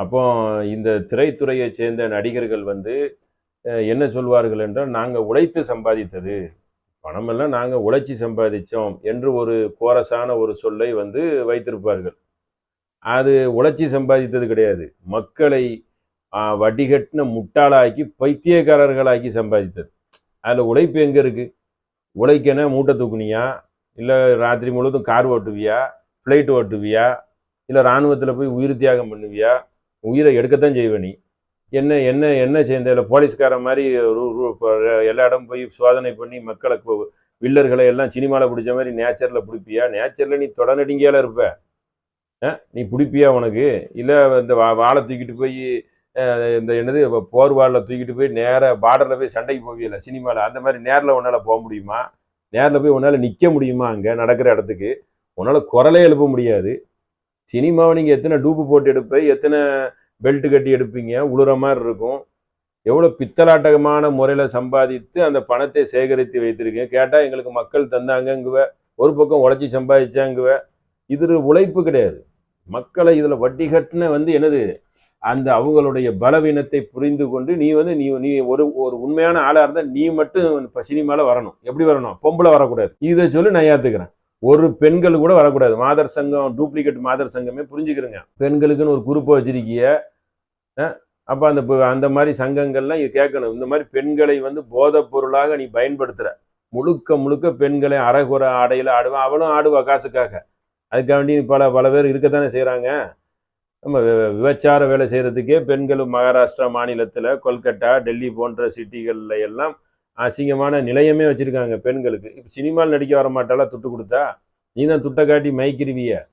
அப்போ இந்த திரைத்துறையை சேர்ந்த நடிகர்கள் வந்து என்ன சொல்வார்கள் என்றால் நாங்கள் உழைத்து சம்பாதித்தது பணமெல்லாம் நாங்கள் உழைச்சி சம்பாதித்தோம் என்று ஒரு கோரஸான ஒரு சொல்லை வந்து வைத்திருப்பார்கள். அது உழைச்சி சம்பாதித்தது கிடையாது. மக்களை வடிகட்டின முட்டாளாக்கி பைத்தியக்காரர்களாக்கி சம்பாதித்தது. அதில் உழைப்பு எங்கே இருக்குது உழைக்கன மூட்டை தூக்குனியா? இல்லை ராத்திரி முழுவதும் கார் ஓட்டுவியா? ஃப்ளைட் ஓட்டுவியா? இல்லை இராணுவத்தில் போய் உயிர் தியாகம் பண்ணுவியா? உயிரை எடுக்கத்தான் செய்வ நீ. என்ன என்ன என்ன சேர்ந்த இல்லை போலீஸ்காரன் மாதிரி ரூ- எல்லா இடம் போய் சோதனை பண்ணி மக்களை வில்லர்களை எல்லாம் சினிமாவில் பிடிச்ச மாதிரி நேச்சரில் பிடிப்பியா? நேச்சரில் நீ தொடநடிங்கையால இருப்ப. நீ பிடிப்பியா உனக்கு? இல்லை இந்த வா வாழை தூக்கிட்டு போய் இந்த என்னது போர் வாளில் தூக்கிட்டு போய் நேராக பார்டரில் போய் சண்டைக்கு போவியல சினிமாவில் அந்த மாதிரி நேரில் உன்னால் போக முடியுமா? நேரில் போய் உன்னால் நிற்க முடியுமா அங்கே நடக்கிற இடத்துக்கு? உன்னால் குரலே எழுப்ப முடியாது. சினிமாவை நீங்கள் எத்தனை டூப்பு போட்டு எடுப்ப எத்தனை பெல்ட் கட்டி எடுப்பீங்க? உழுற மாதிரி இருக்கும். எவ்வளோ பித்தலாட்டகமான முறையில் சம்பாதித்து அந்த பணத்தை சேகரித்து வைத்திருக்கீங்க. கேட்டால் எங்களுக்கு மக்கள் தந்தாங்கங்குவ ஒரு பக்கம் உழைச்சி சம்பாதிச்சாங்குவ. இது உழைப்பு கிடையாது. மக்களை இதில் வட்டி கட்டின வந்து என்னது? அந்த அவங்களுடைய பலவீனத்தை புரிந்து கொண்டு நீ வந்து நீ நீ ஒரு ஒரு உண்மையான ஆளாக இருந்தால் நீ மட்டும் இப்போ சினிமாவில் வரணும். எப்படி வரணும்? பொம்பளை வரக்கூடாது. இதை சொல்லி நான் ஏற்றுக்கிறேன் ஒரு பெண்கள் கூட வரக்கூடாது. மாதர் சங்கம் டூப்ளிகேட் மாதர் சங்கமே புரிஞ்சுக்கிறேங்க. பெண்களுக்குன்னு ஒரு குரூப்பை வச்சிருக்கிய அப்போ அந்த ப- அந்த மாதிரி சங்கங்கள்லாம் இது கேட்கணும். இந்த மாதிரி பெண்களை வந்து போதைப் பொருளாக நீ பயன்படுத்துகிற முழுக்க முழுக்க பெண்களை அறகுற ஆடையில் ஆடுவா. அவளும் ஆடுவா காசுக்காக. அதுக்காக வேண்டி பல பல பேர் இருக்கத்தானே செய்கிறாங்க நம்ம விபச்சார வேலை செய்கிறதுக்கே பெண்கள் மகாராஷ்டிரா மாநிலத்தில் கொல்கட்டா டெல்லி போன்ற சிட்டிகளில் எல்லாம் அசிங்கமான நிலையமே வச்சுருக்காங்க பெண்களுக்கு. இப்போ சினிமாவில் நடிக்க வர மாட்டாளா? துட்டு கொடுத்தா? நீ தான் துட்டை காட்டி மயக்கிருவிய.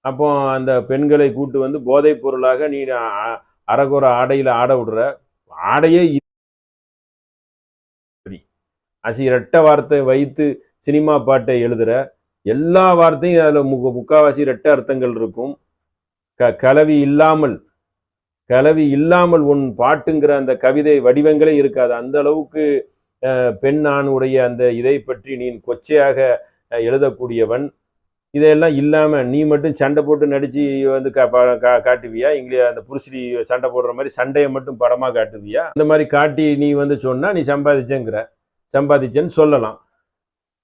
அப்போ அந்த பெண்களை கூட்டு வந்து போதைப் பொருளாக நீ அ- ஆடையில் ஆட விடுற. ஆடையே இப்படி. அசி ரெட்ட வார்த்தை வைத்து சினிமா பாட்டை எழுதுற. எல்லா வார்த்தையும் அதில் மு முக்காவாசி ரெட்ட அர்த்தங்கள் இருக்கும். க கலவி இல்லாமல் கலவி இல்லாமல் உன் பாட்டுங்கிற அந்த கவிதை வடிவங்களே இருக்காது. அந்த அளவுக்கு பெண் ஆணுடைய அந்த இதை பற்றி நீ கொச்சையாக எழுதக்கூடியவன். இதையெல்லாம் இல்லாமல் நீ மட்டும் சண்டை போட்டு நடித்து வந்து கா- பா- கா- காட்டுவியா? இங்கே அந்த புருஷி சண்டை போடுற மாதிரி சண்டையை மட்டும் படமாக காட்டுவியா? இந்த மாதிரி காட்டி நீ வந்து சொன்னால் நீ சம்பாதிச்சேங்கிற சம்பாதிச்சேன்னு சொல்லலாம்.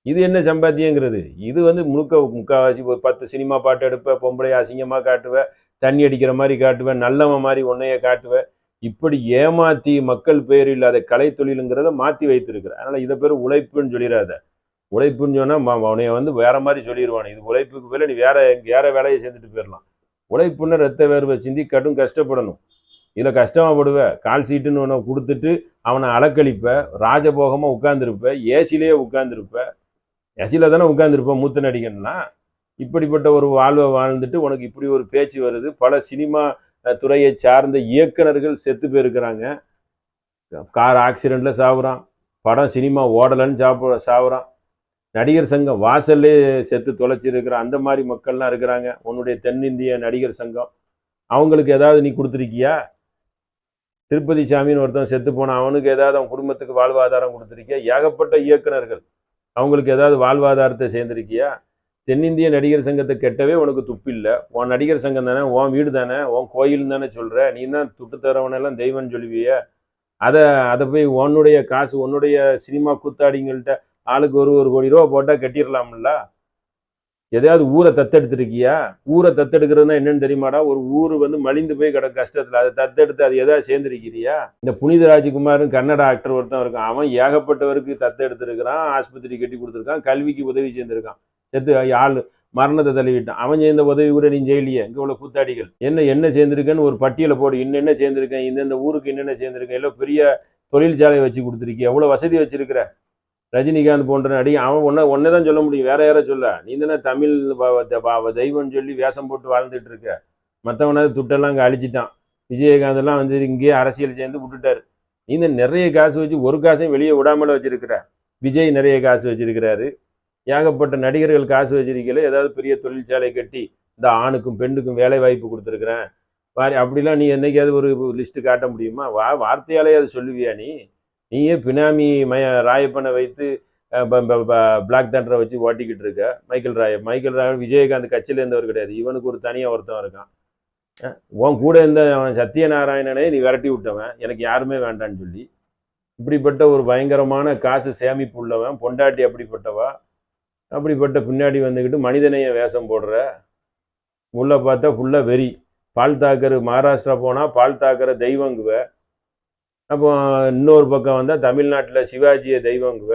இது என்ன சம்பாத்தியங்கிறது? இது வந்து முழுக்க முக்காவாசி ஒரு பத்து சினிமா பாட்டு எடுப்பேன் பொம்பளை அசிங்கமாக காட்டுவ தண்ணி அடிக்கிற மாதிரி காட்டுவேன் நல்லவன் மாதிரி உன்னைய காட்டுவேன் இப்படி ஏமாத்தி மக்கள் பெயர் இல்லாத கலை தொழிலுங்கிறத மாற்றி வைத்திருக்கிற அதனால் இதை பேர் உழைப்புன்னு சொல்லிடாத உழைப்புன்னு சொன்னால் அவனைய வந்து வேற மாதிரி சொல்லிடுவானு இது உழைப்புக்கு பேர் நீ வேற வேற வேலையை சேர்ந்துட்டு போயிடலாம். உழைப்புன்னு ரத்த வேர்வை சிந்தி கடும் கஷ்டப்படணும். இதில் கஷ்டமாப்படுவ கால் சீட்டுன்னு ஒன்று கொடுத்துட்டு அவனை அலக்களிப்ப ராஜபோகமாக உட்காந்துருப்ப ஏசிலேயே உட்காந்துருப்ப ஏசியில் தானே உட்காந்துருப்ப மூத்த நடிகன்னா? இப்படிப்பட்ட ஒரு வாழ்வை வாழ்ந்துட்டு உனக்கு இப்படி ஒரு பேச்சு வருது. பல சினிமா துறையை சார்ந்த இயக்குநர்கள் செத்து போயிருக்கிறாங்க. கார் ஆக்சிடெண்ட்டில் சாவுறான். படம் சினிமா ஓடலைன்னு சாப்பிட சாவுறான். நடிகர் சங்கம் வாசல்லே செத்து தொலைச்சிருக்கிற அந்த மாதிரி மக்கள்லாம் இருக்கிறாங்க. உன்னுடைய தென்னிந்திய நடிகர் சங்கம். அவங்களுக்கு ஏதாவது நீ கொடுத்துருக்கியா? திருப்பதி சாமின்னு ஒருத்தன் செத்து போனான். அவனுக்கு ஏதாவது அவன் குடும்பத்துக்கு வாழ்வாதாரம் கொடுத்துருக்கியா? ஏகப்பட்ட இயக்குனர்கள் அவங்களுக்கு ஏதாவது வாழ்வாதாரத்தை சேர்ந்திருக்கியா? தென்னிந்திய நடிகர் சங்கத்தை கெட்டவே உனக்கு துப்பில்லை. உன் நடிகர் சங்கம் தானே உன் வீடு தானே உன் கோயில்னு தானே சொல்கிற நீ தான் துட்டு தரவனெல்லாம் தெய்வம்னு சொல்லுவிய. அதை அதை போய் உன்னுடைய காசு உன்னுடைய சினிமா கூத்தாடிங்கள்ட்ட ஆளுக்கு ஒரு ஒரு கோடி ரூபா போட்டால் கட்டிடலாம்ல எதையாவது ஊரை தத்தெடுத்துருக்கியா? ஊரை தத்தெடுக்கிறதுனா என்னன்னு தெரியுமாடா? ஒரு ஊர் வந்து மலிந்து போய் கிடக்கு கஷ்டத்தில். அதை தத்தெடுத்து அது எதாவது சேர்ந்துருக்கிறியா? இந்த புனித ராஜ்குமார்னு கன்னட ஆக்டர் ஒருத்தன் இருக்கான். அவன் ஏகப்பட்டவருக்கு தத்தெடுத்துருக்கிறான் ஆஸ்பத்திரி கட்டி கொடுத்துருக்கான் கல்விக்கு உதவி சேர்ந்துருக்கான் செத்து ஆள் மரணத்தை தள்ளிவிட்டான். அவன் சேர்ந்த உதவி கூட நீ செய்யலையே இங்கே உள்ள கூத்தாடிகள். என்ன என்ன சேர்ந்திருக்கேன்னு ஒரு பட்டியலை போடு. இன்னென்ன சேர்ந்திருக்கேன்? இந்தந்த ஊருக்கு என்னென்ன சேர்ந்திருக்கேன்? எல்லாம் பெரிய தொழிற்சாலை வச்சு கொடுத்துருக்கிய? எவ்வளோ வசதி வச்சிருக்கிற? ரஜினிகாந்த் போன்ற நடிகை. அவன் ஒன்றை ஒன்றே தான் சொல்ல முடியும். வேற யாரை சொல்ல. நீ தானே தமிழ் தெய்வம்னு சொல்லி வேஷம் போட்டு வாழ்ந்துட்டு இருக்க. மற்றவனாவது துட்டெல்லாம் அங்கே அழிச்சிட்டான். விஜயகாந்தெல்லாம் வந்து இங்கேயே அரசியல் சேர்ந்து விட்டுட்டாரு. நீ தான் நிறைய காசு வச்சு ஒரு காசையும் வெளியே விடாமல வச்சிருக்கிற. விஜய் நிறைய காசு வச்சிருக்கிறாரு. ஏகப்பட்ட நடிகர்கள் காசு வச்சிருக்கல ஏதாவது பெரிய தொழிற்சாலை கட்டி இந்த ஆணுக்கும் பெண்ணுக்கும் வேலை வாய்ப்பு கொடுத்துருக்குறேன். பாரு அப்படிலாம் நீ என்னைக்காவது ஒரு லிஸ்ட்டு காட்ட முடியுமா? வா வார்த்தையாலே அது சொல்லுவியா நீ? நீயே பினாமி மய ராயப்பனை வைத்து பிளாக் தண்டரை வச்சு ஓட்டிக்கிட்டு இருக்க. மைக்கேல் ராய மைக்கேல் ராய் விஜயகாந்த் கட்சியில் இருந்தவர் கிடையாது. இவனுக்கு ஒரு தனியாக ஒருத்தன் இருக்கான். உன் கூட இருந்த அவன் சத்யநாராயணனே நீ விரட்டி விட்டவன். எனக்கு யாருமே வேண்டான்னு சொல்லி. இப்படிப்பட்ட ஒரு பயங்கரமான காசு சேமிப்பு உள்ளவன் பொண்டாட்டி அப்படிப்பட்டவா? அப்படிப்பட்ட பின்னாடி வந்துக்கிட்டு மனிதனைய வேஷம் போடுற உள்ளே பார்த்தா ஃபுல்லாக வெறி. பால் தாக்கர் மகாராஷ்டிரா போனால் பால் தாக்கர தெய்வங்குவ அப்போ இன்னொரு பக்கம் வந்தால் தமிழ்நாட்டில் சிவாஜியை தெய்வங்குவ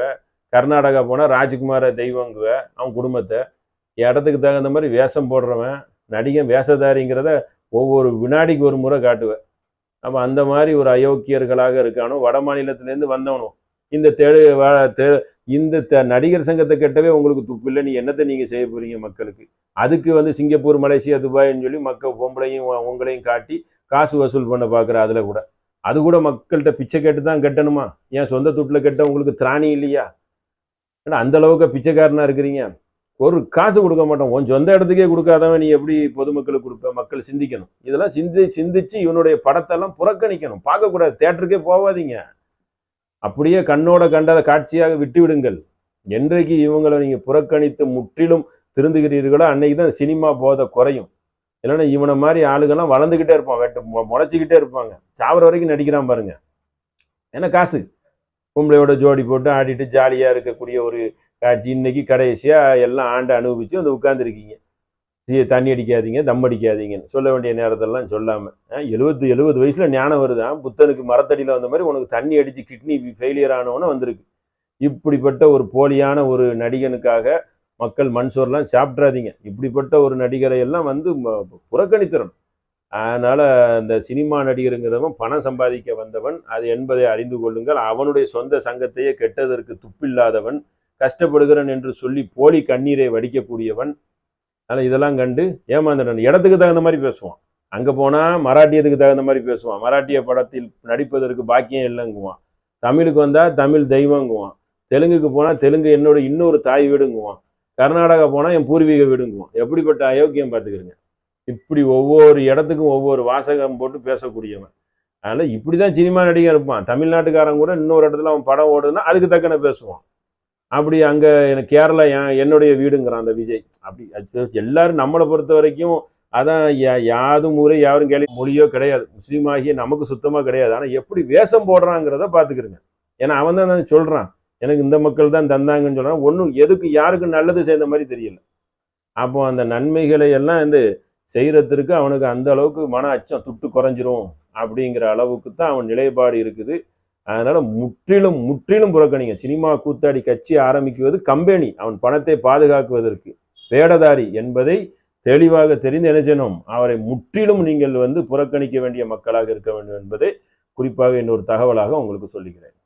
கர்நாடகா போனால் ராஜ்குமாரை தெய்வங்குவ அவன் குடும்பத்தை. இடத்துக்கு தகுந்த மாதிரி வேஷம் போடுறவன் நடிகன் வேஷதாரிங்கிறத ஒவ்வொரு வினாடிக்கு ஒரு முறை காட்டுவேன் அப்போ அந்த மாதிரி ஒரு அயோக்கியர்களாக இருக்கானோ வட மாநிலத்திலேருந்து வந்தவனும் இந்த தெரு தெ- இந்த த- நடிகர் சங்கத்தை கெட்டவே உங்களுக்கு துப்பு இல்லை. நீ என்னத்தை நீங்கள் செய்ய போகிறீங்க மக்களுக்கு? அதுக்கு வந்து சிங்கப்பூர் மலேசியா துபாய்ன்னு சொல்லி மக்கள் பொம்பளையும் உங்களையும் காட்டி காசு வசூல் பண்ண பார்க்குற அதில் கூட. அது கூட மக்கள்கிட்ட பிச்சை கேட்டு தான் கட்டணுமா? ஏன் சொந்த துட்டில் கட்ட உங்களுக்கு திராணி இல்லையா? ஏன்னா அந்த அளவுக்கு இருக்கிறீங்க. ஒரு காசு கொடுக்க மாட்டோம். உன் சொந்த இடத்துக்கே கொடுக்காதவன் நீ எப்படி பொதுமக்களுக்கு கொடுப்ப? மக்கள் சிந்திக்கணும். இதெல்லாம் சிந்தி சிந்திச்சு இவனுடைய படத்தெல்லாம் புறக்கணிக்கணும். பார்க்கக்கூடாது. தேட்டருக்கே போகாதீங்க அப்படியே கண்ணோட கண்ட காட்சியாக விட்டுவிடுங்கள். என்றைக்கு இவங்களை நீங்கள் புறக்கணித்து முற்றிலும் திருந்துகிறீர்களோ அன்னைக்கு தான் சினிமா போதை குறையும். இல்லைன்னா இவனை மாதிரி ஆளுகள்லாம் வளர்ந்துக்கிட்டே இருப்பான் வெட்டு முளைச்சிக்கிட்டே இருப்பாங்க. சாவர வரைக்கும் நடிக்கிறான் பாருங்க. ஏன்னா காசு? பொம்பளையோட ஜோடி போட்டு ஆடிட்டு ஜாலியாக இருக்கக்கூடிய ஒரு காட்சி. இன்னைக்கு கடைசியாக எல்லாம் ஆண்டு அனுபவிச்சு வந்து உட்காந்துருக்கீங்க தண்ணி அடிக்காதீங்க தம் அடிக்காதீங்கன்னு சொல்ல வேண்டிய நேரத்தெல்லாம் சொல்லாமல் எழுபது எழுபது வயசில் ஞானம் வருதான் புத்தனுக்கு மரத்தடியில் வந்த மாதிரி உனக்கு தண்ணி அடித்து கிட்னி ஃபெயிலியர் ஆனவன வந்திருக்கு. இப்படிப்பட்ட ஒரு போலியான ஒரு நடிகனுக்காக மக்கள் மண் சோறுலாம் சாப்பிட்றாதீங்க. இப்படிப்பட்ட ஒரு நடிகரை எல்லாம் வந்து ம- அதனால் அந்த சினிமா நடிகருங்கிறவன் பணம் சம்பாதிக்க வந்தவன் அது என்பதை அறிந்து கொள்ளுங்கள். அவனுடைய சொந்த சங்கத்தையே கெட்டதற்கு துப்பில்லாதவன் கஷ்டப்படுகிறன் என்று சொல்லி போலி கண்ணீரை வடிக்கக்கூடியவன் அதனால் இதெல்லாம் கண்டு ஏமாந்துடன் இடத்துக்கு தகுந்த மாதிரி பேசுவான். அங்கே போனால் மராட்டியத்துக்கு தகுந்த மாதிரி பேசுவான். மராட்டிய படத்தில் நடிப்பதற்கு பாக்கியம் இல்லைங்குவான். தமிழுக்கு வந்தால் தமிழ் தெய்வங்குவான். தெலுங்குக்கு போனால் தெலுங்கு என்னோட இன்னொரு தாய் வீடுங்குவான். கர்நாடகா போனால் என் பூர்வீக வீடுங்குவான். எப்படிப்பட்ட அயோக்கியம் பார்த்துக்கிறீங்க. இப்படி ஒவ்வொரு இடத்துக்கும் ஒவ்வொரு வாசகம் போட்டு பேசக்கூடியவன். அதனால் இப்படி தான் சினிமா நடிகை இருப்பான். தமிழ்நாட்டுக்காரன் கூட இன்னொரு இடத்துல அவன் படம் ஓடுதுன்னா அதுக்கு தக்கன பேசுவான். அப்படி அங்கே எனக்கு கேரளா என் என்னுடைய வீடுங்கிறான் அந்த விஜய். அப்படி எல்லாரும் நம்மளை பொறுத்த வரைக்கும் அதான் யா- யாதும் ஊரே யாரும் கேள்வி மொழியோ கிடையாது. முஸ்லீம் ஆகிய நமக்கு சுத்தமாக கிடையாது. ஆனால் எப்படி வேஷம் போடுறாங்கிறத பார்த்துக்கிருங்க ஏன்னா அவன் தான் சொல்கிறான் எனக்கு இந்த மக்கள் தான் தந்தாங்கன்னு சொல்கிறான் ஒன்றும் எதுக்கு யாருக்கு நல்லது செய்த மாதிரி தெரியல. அப்போ அந்த நன்மைகளை எல்லாம் வந்து செய்கிறதுக்கு அவனுக்கு அந்த அளவுக்கு மன அச்சம் துட்டு குறைஞ்சிரும் அப்படிங்கிற அளவுக்கு தான் அவன் நிலைப்பாடு இருக்குது. அதனால முற்றிலும் முற்றிலும் புறக்கணிங்க. சினிமா கூத்தாடி கட்சி ஆரம்பிக்குவது கம்பெனி. அவன் பணத்தை பாதுகாக்குவதற்கு வேடதாரி என்பதை தெளிவாக தெரிந்து என்ன செய்யணும்? அவரை முற்றிலும் நீங்கள் வந்து புறக்கணிக்க வேண்டிய மக்களாக இருக்க வேண்டும் என்பதை குறிப்பாக இன்னொரு தகவலாக உங்களுக்கு சொல்லுகிறேன்.